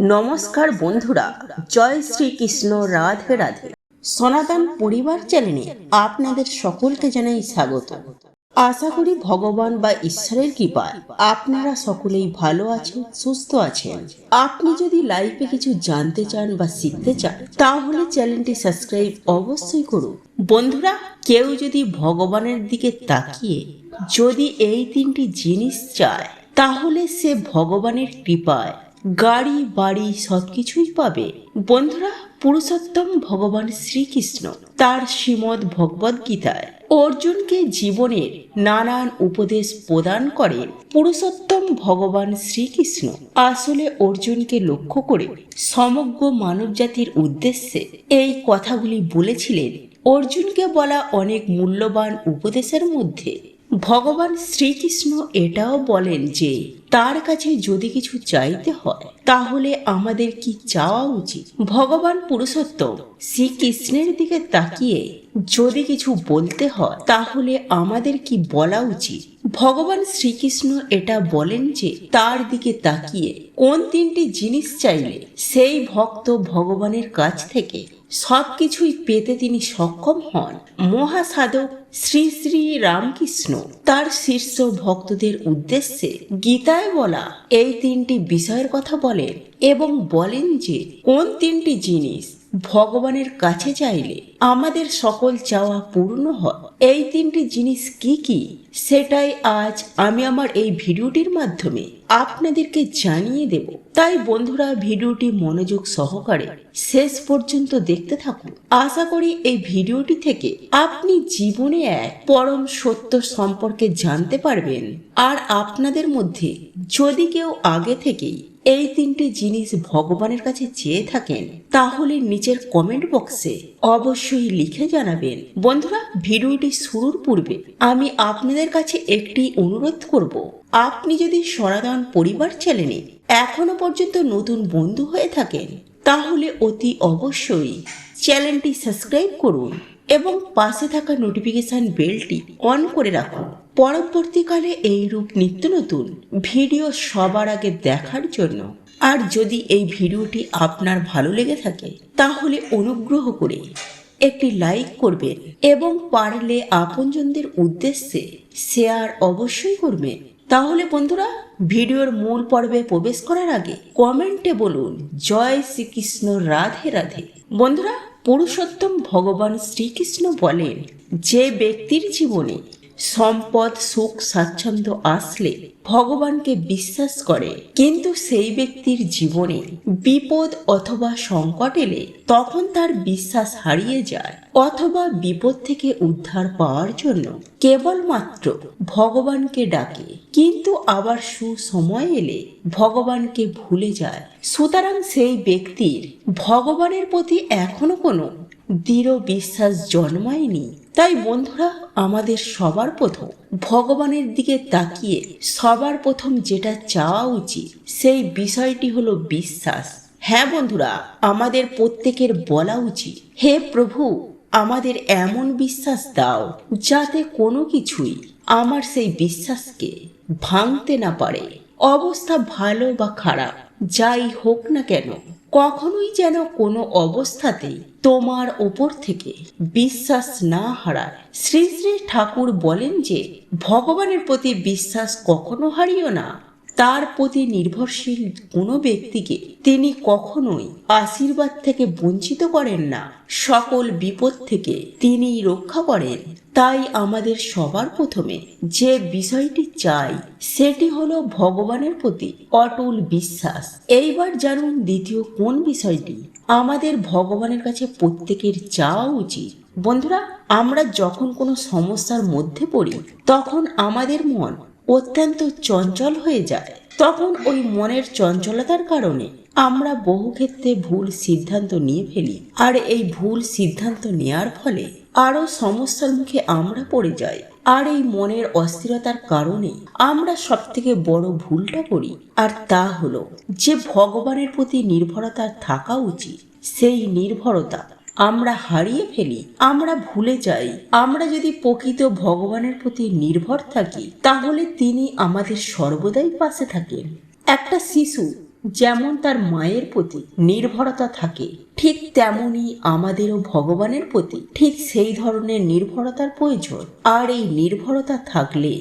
নমস্কার বন্ধুরা, জয় শ্রীকৃষ্ণ, রাধে রাধে। সনাতন পরিবার চ্যানেলে আপনাদের সকলকে জানাই স্বাগত। আশা করি ভগবান বা ঈশ্বরের কৃপায় আপনারা সকলেই ভালো আছেন, সুস্থ আছেন। আপনি যদি লাইফে কিছু জানতে চান বা শিখতে চান, তাহলে চ্যানেলটি সাবস্ক্রাইব অবশ্যই করুন। বন্ধুরা, কেউ যদি ভগবানের দিকে তাকিয়ে যদি এই তিনটি জিনিস চায়, তাহলে সে ভগবানের কৃপায় গাড়ি, বাড়ি সবকিছুই পাবে। বন্ধুরা, পুরুষোত্তম ভগবান শ্রীকৃষ্ণ, তার শ্রীমদ ভগবদ গীতায়। অর্জুনকে জীবনের নানান উপদেশ প্রদান করেন পুরুষোত্তম ভগবান শ্রীকৃষ্ণ। আসলে অর্জুনকে লক্ষ্য করে সমগ্র মানবজাতির উদ্দেশ্যে এই কথাগুলি বলেছিলেন। অর্জুনকে বলা অনেক মূল্যবান উপদেশের মধ্যে ভগবান শ্রীকৃষ্ণ এটাও বলেন যে, তার কাছে যদি কিছু চাইতে হয়, তাহলে আমাদের কি চাওয়া উচিত? ভগবান পুরুষোত্তম শ্রীকৃষ্ণের দিকে তাকিয়ে যদি কিছু বলতে হয়, তাহলে আমাদের কি বলা উচিত? ভগবান শ্রীকৃষ্ণ এটা বলেন যে, তার দিকে তাকিয়ে কোন তিনটি জিনিস চাইলে সেই ভক্ত ভগবানের কাছ থেকে সবকিছুই পেতে তিনি সক্ষম হন। মহাসাধক শ্রী শ্রী রামকৃষ্ণ তার শীর্ষ ভক্তদের উদ্দেশ্যে গীতায় বলা এই তিনটি বিষয়ের কথা বলেন এবং বলেন যে কোন তিনটি জিনিস ভগবানের কাছে চাইলে আমাদের সকল চাওয়া পূর্ণ হয়। এই তিনটি জিনিস কি কি? সেটাই আজ আমি আমার এই ভিডিওটির মাধ্যমে আপনাদেরকে জানিয়ে দেব। তাই বন্ধুরা, ভিডিওটি মনোযোগ সহকারে শেষ পর্যন্ত দেখতে থাকুন। আশা করি এই ভিডিওটি থেকে আপনি জীবনে এক পরম সত্য সম্পর্কে জানতে পারবেন। আর আপনাদের মধ্যে যদি কেউ আগে থেকেই এই তিনটি জিনিস ভগবানের কাছে চেয়ে থাকেন, তাহলে নিচের কমেন্ট বক্সে অবশ্যই লিখে জানাবেন। বন্ধুরা, ভিডিওটি শুরুর পূর্বে আমি আপনাদের কাছে একটি অনুরোধ করব। আপনি যদি সনাতন পরিবার চ্যানেলে এখনও পর্যন্ত নতুন বন্ধু হয়ে থাকেন, তাহলে অতি অবশ্যই চ্যানেলটি সাবস্ক্রাইব করুন এবং পাশে থাকা নোটিফিকেশন বেলটি অন করে রাখুন। পরবর্তীকালে এই রূপ নিত্য নতুন ভিডিও সবার আগে দেখার জন্য আর যদি এই ভিডিওটি আপনার ভালো লেগে থাকে, তাহলে অনুগ্রহ করে একটি লাইক করবেন এবং পারলে আপনজনদের উদ্দেশ্যে শেয়ার অবশ্যই করবেন তাহলে বন্ধুরা, ভিডিওর মূল পর্বে প্রবেশ করার আগে কমেন্টে বলুন, জয় শ্রীকৃষ্ণ, রাধে রাধে। বন্ধুরা, পুরুষোত্তম ভগবান শ্রীকৃষ্ণ বলেন, যে ব্যক্তির জীবনে সম্পদ, সুখ, স্বাচ্ছন্দ্য আসলে ভগবানকে বিশ্বাস করে। কিন্তু সেই ব্যক্তির জীবনে বিপদ অথবা সংকট এলে তখন তার বিশ্বাস হারিয়ে যায়। অথবা বিপদ থেকে উদ্ধার পাওয়ার জন্য কেবলমাত্র ভগবানকে ডাকে। কিন্তু আবার সুসময় এলে ভগবানকে ভুলে যায়। সুতরাং সেই ব্যক্তির ভগবানের প্রতি এখনও কোনো দৃঢ় বিশ্বাস জন্মায়নি। তাই বন্ধুরা, আমাদের সবার প্রথম ভগবানের দিকে তাকিয়ে সবার প্রথম যেটা চাওয়া উচিত, সেই বিষয়টি হলো বিশ্বাস। হ্যাঁ বন্ধুরা, আমাদের প্রত্যেকের বলা উচিত, হে প্রভু আমাদের এমন বিশ্বাস দাও যাতে কোনো কিছুই আমার সেই বিশ্বাসকে ভাঙতে না পারে। অবস্থা ভালো বা খারাপ, যাই হোক না কেন, কখনোই যেন কোনো অবস্থাতেই তোমার ওপর থেকে বিশ্বাস না হারায়। শ্রী শ্রী ঠাকুর বলেন যে, ভগবানের প্রতি বিশ্বাস কখনো হারিও না। তার প্রতি নির্ভরশীল কোনো ব্যক্তিকে তিনি কখনোই আশীর্বাদ থেকে বঞ্চিত করেন না। সকল বিপদ থেকে তিনি রক্ষা করেন। তাই আমাদের সবার প্রথমে যে বিষয়টি চাই, সেটি হলো ভগবানের প্রতি অটল বিশ্বাস। এইবার জানুন দ্বিতীয় কোন বিষয়টি আমাদের ভগবানের কাছে প্রত্যেকের চাওয়া উচিত। বন্ধুরা, আমরা যখন কোনো সমস্যার মধ্যে পড়ি, তখন আমাদের মন অত্যন্ত চঞ্চল হয়ে যায়। তখন ওই মনের চঞ্চলতার কারণে আমরা বহু ক্ষেত্রে ভুল সিদ্ধান্ত নিয়ে ফেলি। আর এই ভুল সিদ্ধান্ত নেয়ার ফলে আরও সমস্যার মুখে আমরা পড়ে যাই। আর এই মনের অস্থিরতার কারণে আমরা সব থেকে বড় ভুলটা করি। আর তা হলো যে ভগবানের প্রতি নির্ভরতা থাকা উচিত। সেই নির্ভরতা আমরা হারিয়ে ফেলি, আমরা ভুলে যাই। আমরা যদি প্রকৃত ভগবানের প্রতি নির্ভর থাকি, তাহলে তিনি আমাদের সর্বদাই পাশে থাকেন। একটা শিশু যেমন তার মায়ের প্রতি নির্ভরতা থাকে, ঠিক তেমনই আমাদেরও ভগবানের প্রতি ঠিক সেই ধরনের নির্ভরতার প্রয়োজন। আর এই নির্ভরতা থাকলে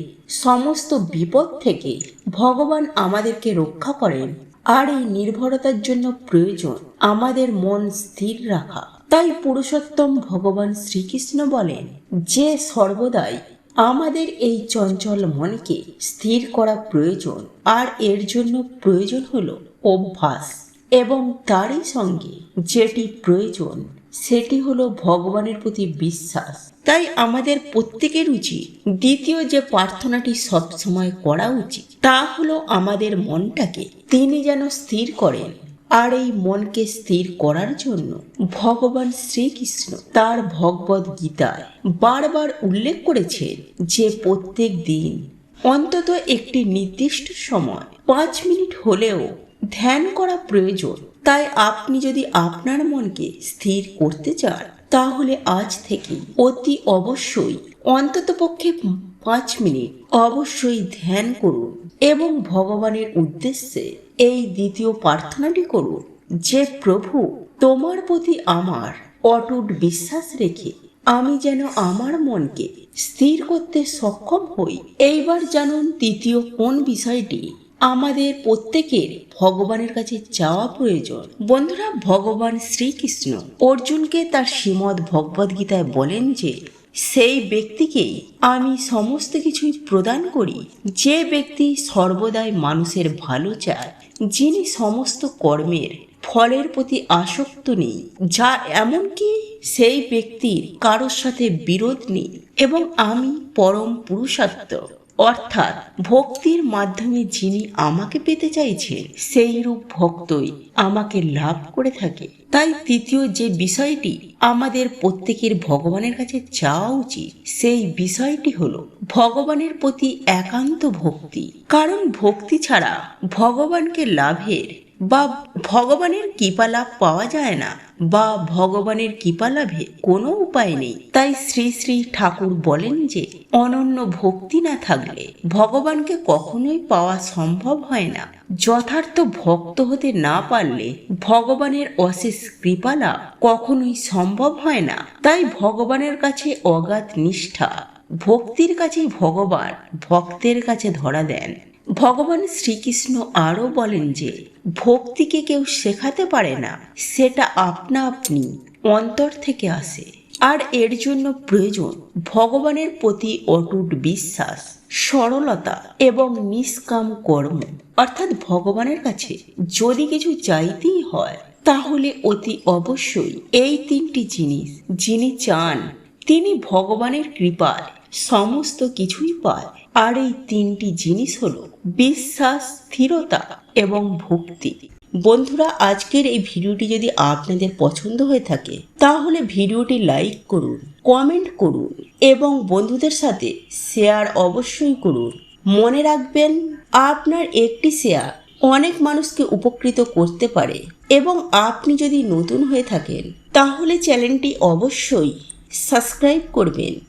সমস্ত বিপদ থেকে ভগবান আমাদেরকে রক্ষা করেন। আর এই নির্ভরতার জন্য প্রয়োজন আমাদের মন স্থির রাখা। তাই পুরুষোত্তম ভগবান শ্রীকৃষ্ণ বলেন, যে সর্বদাই আমাদের এই চঞ্চল মনকে স্থির করা প্রয়োজন, আর এর জন্য প্রয়োজন হলো অভ্যাস। এবং তারই সঙ্গে যেটি প্রয়োজন, সেটি হলো ভগবানের প্রতি বিশ্বাস। তাই আমাদের প্রত্যেকের উচিত দ্বিতীয় যে প্রার্থনাটি সবসময় করা উচিত, তা হলো আমাদের মনটাকে তিনি যেন স্থির করেন। আর এই মনকে স্থির করার জন্য ভগবান শ্রীকৃষ্ণ তার ভগবদ গীতায় বারবার উল্লেখ করেছেন যে প্রত্যেক দিন অন্তত একটি নির্দিষ্ট সময় পাঁচ মিনিট হলেও ধ্যান করা প্রয়োজন। তাই আপনি যদি আপনার মনকে স্থির করতে চান, তাহলে আজ থেকে অতি অবশ্যই অন্ততপক্ষে পাঁচ মিনিট অবশ্যই ধ্যান করুন এবং ভগবানের উদ্দেশ্যে এই দ্বিতীয় প্রার্থনাটি করুন যে, প্রভু, তোমার প্রতি আমার অটুট বিশ্বাস রেখে আমি যেন আমার মনকে স্থির করতে সক্ষম হই। এইবার জানুন তৃতীয় কোন বিষয়টি আমাদের প্রত্যেকের ভগবানের কাছে চাওয়া প্রয়োজন। বন্ধুরা, ভগবান শ্রীকৃষ্ণ অর্জুনকে তার শ্রীমদ ভগবদ্গীতায় বলেন যে সেই ব্যক্তিকে আমি সমস্ত কিছুই প্রদান করি। যে ব্যক্তি সর্বদাই মানুষের ভালো চায়, যিনি সমস্ত কর্মের ফলের প্রতি আসক্ত নেই, যা এমনকি সেই ব্যক্তির কারোর সাথে বিরোধ নেই এবং আমি পরম পুরুষার্থ। অর্থাৎ ভক্তির মাধ্যমে যিনি আমাকে পেতে চাইছেন সেই রূপ ভক্তই আমাকে লাভ করে থাকে। তাই তৃতীয় যে বিষয়টি আমাদের প্রত্যেকের ভগবানের কাছে চাওয়া উচিত, সেই বিষয়টি হলো ভগবানের প্রতি একান্ত ভক্তি। কারণ ভক্তি ছাড়া ভগবানকে লাভের বা ভগবানের কৃপা লাভ পাওয়া যায় না, বা ভগবানের কৃপা লাভে কোনো উপায় নেই। তাই শ্রী শ্রী ঠাকুর বলেন যে, অনন্য ভক্তি না থাকলে ভগবানকে কখনোই পাওয়া সম্ভব হয় না। যথার্থ ভক্ত হতে না পারলে ভগবানের অশেষ কৃপা লাভ কখনোই সম্ভব হয় না। তাই ভগবানের কাছে অগাধ নিষ্ঠা, ভক্তির কাছেই ভগবান ভক্তের কাছে ধরা দেন। ভগবান শ্রীকৃষ্ণ আরও বলেন যে, ভক্তিকে কেউ শেখাতে পারে না, সেটা আপনা আপনি অন্তর থেকে আসে। আর এর জন্য প্রয়োজন ভগবানের প্রতি অটুট বিশ্বাস, সরলতা এবং নিষ্কাম কর্ম। অর্থাৎ ভগবানের কাছে যদি কিছু চাইতেই হয়, তাহলে অতি অবশ্যই এই তিনটি জিনিস যিনি চান, তিনি ভগবানের কৃপায় সমস্ত কিছুই পায়। আর এই তিনটি জিনিস হলো বিশ্বাস, স্থিরতা এবং ভক্তি। বন্ধুরা, আজকের এই ভিডিওটি যদি আপনাদের পছন্দ হয়ে থাকে, তাহলে ভিডিওটি লাইক করুন, কমেন্ট করুন এবং বন্ধুদের সাথে শেয়ার অবশ্যই করুন। মনে রাখবেন, আপনার একটি শেয়ার অনেক মানুষকে উপকৃত করতে পারে এবং আপনি যদি নতুন হয়ে থাকেন, তাহলে চ্যানেলটি অবশ্যই সাবস্ক্রাইব করবেন।